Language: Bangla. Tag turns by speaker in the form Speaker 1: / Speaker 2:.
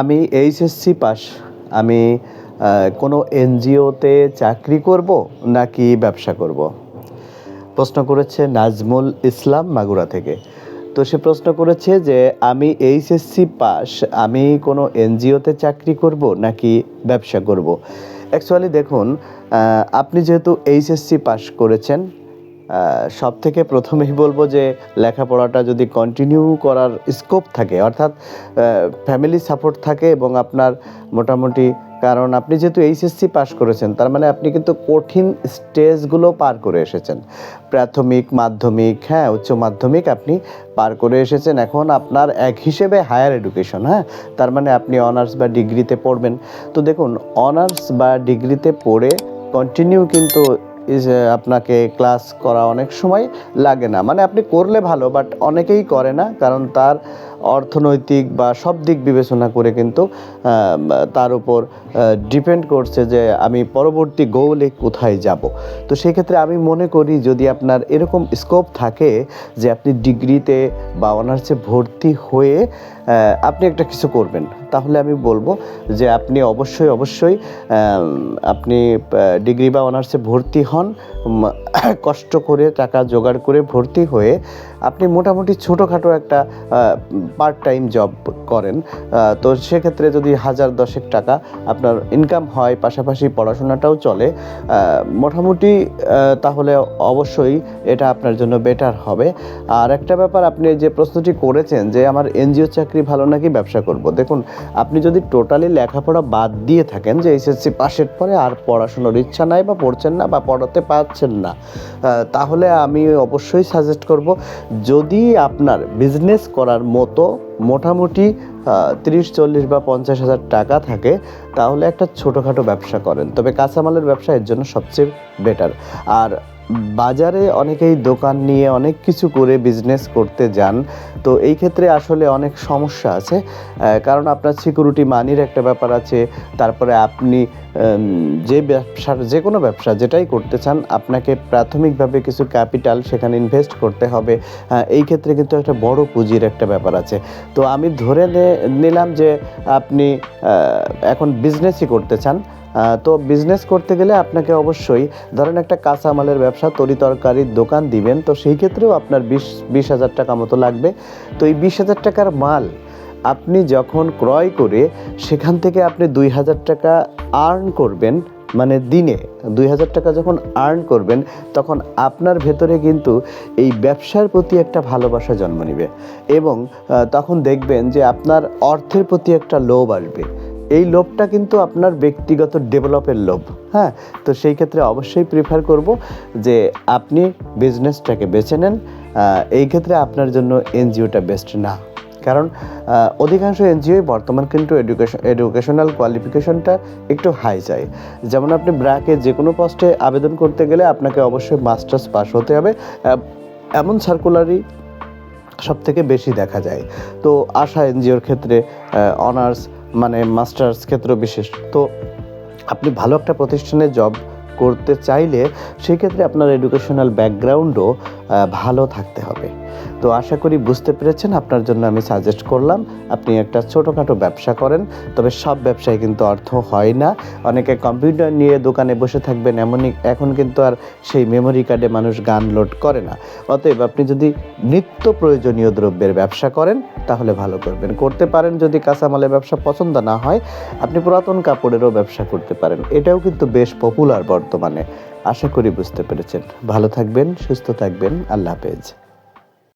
Speaker 1: আমি এইচএসসি পাস আমি কোনো এনজিওতে চাকরি করব নাকি ব্যবসা করব? প্রশ্ন করেছে নাজমুল ইসলাম মাগুরা থেকে। তো সে প্রশ্ন করেছে যে, আমি এইচএসসি পাস আমি কোনো এনজিওতে চাকরি করব নাকি ব্যবসা করব? অ্যাকচুয়ালি দেখুন আপনি যেহেতু এইচএসসি পাস করেছেন সব থেকে প্রথমেই বলব যে লেখাপড়াটা যদি কন্টিনিউ করার স্কোপ থাকে, অর্থাৎ ফ্যামিলি সাপোর্ট থাকে এবং আপনার মোটামুটি, কারণ আপনি যেহেতু এইচএসসি পাস করেছেন, তার মানে আপনি কিন্তু কঠিন স্টেজগুলো পার করে এসেছেন। প্রাথমিক, মাধ্যমিক হ্যাঁ উচ্চ মাধ্যমিক আপনি পার করে এসেছেন। এখন আপনার এক হিসেবে হায়ার এডুকেশন হ্যাঁ তার মানে আপনি অনার্স বা ডিগ্রিতে পড়বেন। তো দেখুন অনার্স বা ডিগ্রিতে পড়ে কন্টিনিউ কিন্তু আপনাকে ক্লাস করা অনেক সময় লাগে না। মানে আপনি করলে ভালো বাট অনেকেই করে না, কারণ তার অর্থনৈতিক বা সব দিক বিবেচনা করে কিন্তু তার উপর ডিপেন্ড করছে যে আমি পরবর্তী গোলে কোথায় যাব। তো সেই ক্ষেত্রে আমি মনে করি যদি আপনার এরকম স্কোপ থাকে যে আপনি ডিগ্রিতে বা অনার্সে ভর্তি হয়ে আপনি একটা কিছু করবেন, তাহলে আমি বলব যে আপনি অবশ্যই অবশ্যই আপনি ডিগ্রি বা অনার্সে ভর্তি হন কষ্ট করে, টাকা জোগাড় করে ভর্তি হয়ে, আপনি মোটামুটি ছোটোখাটো একটা পার্ট টাইম জব করেন তো সেক্ষেত্রে যদি হাজার দশেক টাকা আপনার ইনকাম হয়, পাশাপাশি পড়াশোনাটাও চলে মোটামুটি তাহলে অবশ্যই এটা আপনার জন্য বেটার হবে। আর একটা ব্যাপার, আপনি যে প্রশ্নটি করেছেন যে আমার এনজিও চাকরি ভালো নাকি ব্যবসা করব, দেখুন, আপনি যদি টোটালি লেখাপড়া বাদ দিয়ে থাকেন যে এসএসসি পাশের পরে আর পড়াশোনার ইচ্ছা নাই বা পড়ছেন না বা পড়াতে পারছেন না তাহলে আমি অবশ্যই সাজেস্ট করব, যদি আপনার বিজনেস করার মতো মোটামুটি তিরিশ, চল্লিশ বা পঞ্চাশ হাজার টাকা থাকে, তাহলে একটা ছোটোখাটো ব্যবসা করেন। তবে কাঁচামালের ব্যবসা এর জন্য সবচেয়ে বেটার আর বাজারে অনেকেই দোকান নিয়ে অনেক কিছু করে বিজনেস করতে যান, তো এই ক্ষেত্রে আসলে অনেক সমস্যা আছে। কারণ আপনার সিকিউরিটি মানির একটা ব্যাপার আছে, তারপরে আপনি যে ব্যবসার যে কোনো ব্যবসা যেটাই করতে চান আপনাকে প্রাথমিকভাবে কিছু ক্যাপিটাল সেখানে ইনভেস্ট করতে হবে। আহ, এই ক্ষেত্রে কিন্তু একটা বড় পুঁজির একটা ব্যাপার আছে। তো আমি ধরে নিলাম যে আপনি এখন বিজনেসই করতে চান। তো বিজনেস করতে গেলে আপনাকে অবশ্যই ধরেন একটা কাঁচামালের ব্যবসা তরি তরকারির দোকান দিবেন। তো সেই ক্ষেত্রেও আপনার বিশ বিশ হাজার টাকা মতো লাগবে। তো এই বিশ হাজার টাকার মাল আপনি যখন ক্রয় করে সেখান থেকে আপনি দুই হাজার টাকা আর্ন করবেন মানে দিনে দুই হাজার টাকা যখন আর্ন করবেন, তখন আপনার ভেতরে কিন্তু এই ব্যবসার প্রতি একটা ভালোবাসা জন্ম নেবে এবং তখন দেখবেন যে আপনার অর্থের প্রতি একটা লোভ আসবে। এই লোভটা কিন্তু আপনার ব্যক্তিগত ডেভেলপের লোভ হ্যাঁ? তো সেই ক্ষেত্রে অবশ্যই প্রিফার করব যে আপনি বিজনেসটাকে বেছে নেন এই ক্ষেত্রে আপনার জন্য এনজিওটা বেস্ট না। কারণ অধিকাংশ এনজিওই বর্তমান কিন্তু এডুকেশন এডুকেশনাল কোয়ালিফিকেশনটা একটু হাই চাই যেমন আপনি ব্র্যাকে যে কোনো পোস্টে আবেদন করতে গেলে আপনাকে অবশ্যই মাস্টার্স পাস হতে হবে। এমন সার্কুলারই সব থেকে বেশি দেখা যায়। তো আশা এনজিওর ক্ষেত্রে অনার্স মানে মাস্টার্স ক্ষেত্র বিশেষ। তো আপনি ভালো একটা প্রতিষ্ঠানে জব করতে চাইলে, সেক্ষেত্রে আপনার এডুকেশনাল ব্যাকগ্রাউন্ডও ভালো থাকতে হবে। তো আশা করি বুঝতে পেরেছেন, আপনার জন্য আমি সাজেস্ট করলাম, আপনি একটা ছোটোখাটো ব্যবসা করেন, তবে সব ব্যবসায় কিন্তু অর্থ হয় না। অনেকে কম্পিউটার নিয়ে দোকানে বসে থাকবেন এমনই, এখন কিন্তু আর সেই মেমোরি কার্ডে মানুষ গান লোড করে না। অতএব আপনি যদি নিত্য প্রয়োজনীয় দ্রব্যের ব্যবসা করেন, তাহলে ভালো করবেন। করতে পারেন যদি কাঁচামালের ব্যবসা পছন্দ না হয়, আপনি পুরাতন কাপড়েরও ব্যবসা করতে পারেন। এটাও কিন্তু বেশ পপুলার বর্তমানে। আশা করি বুঝতে পেরেছেন। ভালো থাকবেন, সুস্থ থাকবেন। আল্লাহ হাফেজ।